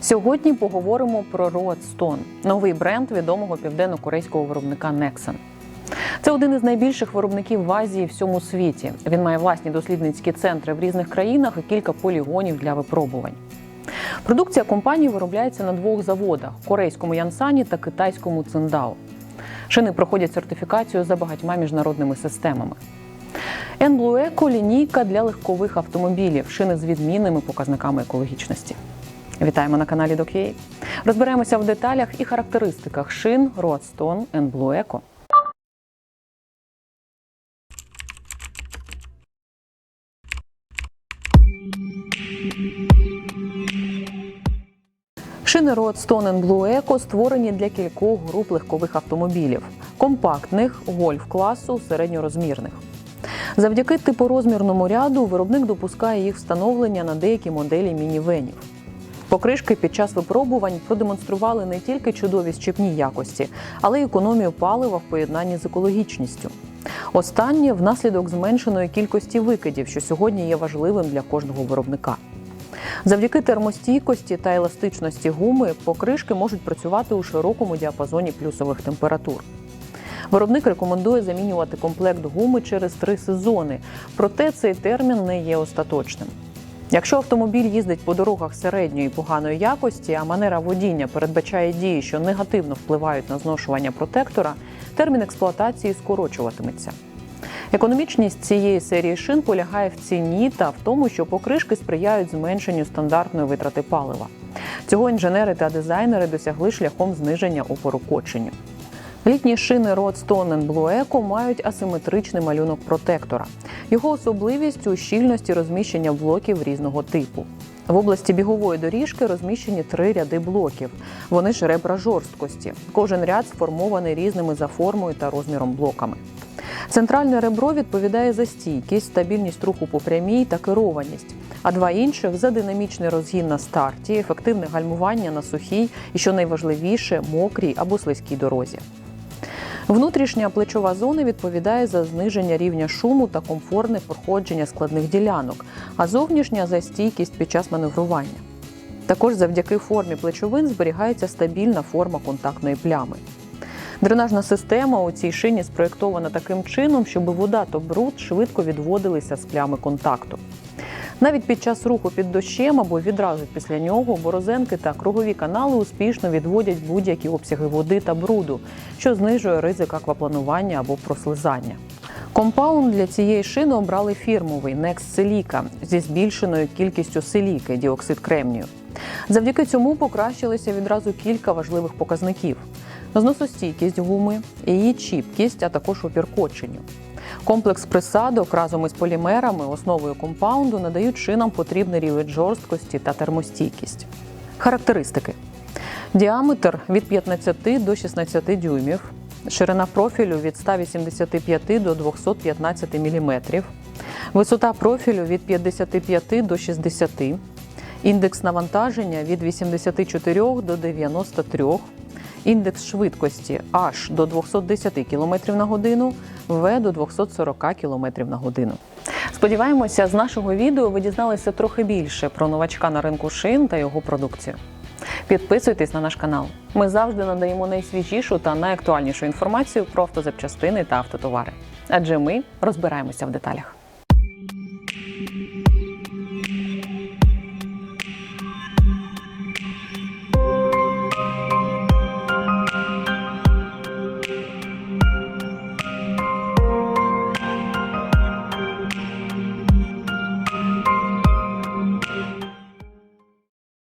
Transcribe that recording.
Сьогодні поговоримо про Roadstone – новий бренд відомого південно-корейського виробника Nexon. Це один із найбільших виробників в Азії і всьому світі. Він має власні дослідницькі центри в різних країнах і кілька полігонів для випробувань. Продукція компанії виробляється на двох заводах корейському Янсані та китайському Циндао. Шини проходять сертифікацію за багатьма міжнародними системами. Enblue – лінійка для легкових автомобілів, шини з відмінними показниками екологічності. Вітаємо на каналі DocUA. Розберемося в деталях і характеристиках шин Roadstone Enblue Eco. Шини Roadstone Blue Eco створені для кількох груп легкових автомобілів: компактних, гольф-класу, середньорозмірних. Завдяки типорозмірному ряду виробник допускає їх встановлення на деякі моделі мінівенів. Покришки під час випробувань продемонстрували не тільки чудові щепні якості, але й економію палива в поєднанні з екологічністю. Останнє внаслідок зменшеної кількості викидів, що сьогодні є важливим для кожного виробника. Завдяки термостійкості та еластичності гуми покришки можуть працювати у широкому діапазоні плюсових температур. Виробник рекомендує замінювати комплект гуми через три сезони, проте цей термін не є остаточним. Якщо автомобіль їздить по дорогах середньої поганої якості, а манера водіння передбачає дії, що негативно впливають на зношування протектора, термін експлуатації скорочуватиметься. Економічність цієї серії шин полягає в ціні та в тому, що покришки сприяють зменшенню стандартної витрати палива. Цього інженери та дизайнери досягли шляхом зниження опору коченню. Літні шини Roadstone Blue Eco мають асиметричний малюнок протектора. Його особливість у щільності розміщення блоків різного типу. В області бігової доріжки розміщені три ряди блоків. Вони ж ребра жорсткості. Кожен ряд сформований різними за формою та розміром блоками. Центральне ребро відповідає за стійкість, стабільність руху по прямій та керованість. А два інших за динамічний розгін на старті, ефективне гальмування на сухій і, що найважливіше, мокрій або слизькій дорозі. Внутрішня плечова зона відповідає за зниження рівня шуму та комфортне проходження складних ділянок, а зовнішня за стійкість під час маневрування. Також завдяки формі плечовин зберігається стабільна форма контактної плями. Дренажна система у цій шині спроєктована таким чином, щоб вода та бруд швидко відводилися з плями контакту. Навіть під час руху під дощем або відразу після нього борозенки та кругові канали успішно відводять будь-які обсяги води та бруду, що знижує ризик аквапланування або прослизання. Компаунд для цієї шини обрали фірмовий Next Silica зі збільшеною кількістю силіки діоксид кремнію. Завдяки цьому покращилися відразу кілька важливих показників: зносостійкість гуми, її чіпкість, а також опір коченню. Комплекс присадок разом із полімерами, основою компаунду, надають шинам потрібний рівень жорсткості та термостійкість. Характеристики: діаметр від 15 до 16 дюймів, ширина профілю від 185 до 215 мм, висота профілю від 55 до 60 індекс навантаження від 84 до 93 індекс швидкості аж до 210 км на годину, В до 240 км на годину. Сподіваємося, з нашого відео ви дізналися трохи більше про новачка на ринку шин та його продукцію. Підписуйтесь на наш канал. Ми завжди надаємо найсвіжішу та найактуальнішу інформацію про автозапчастини та автотовари. Адже ми розбираємося в деталях.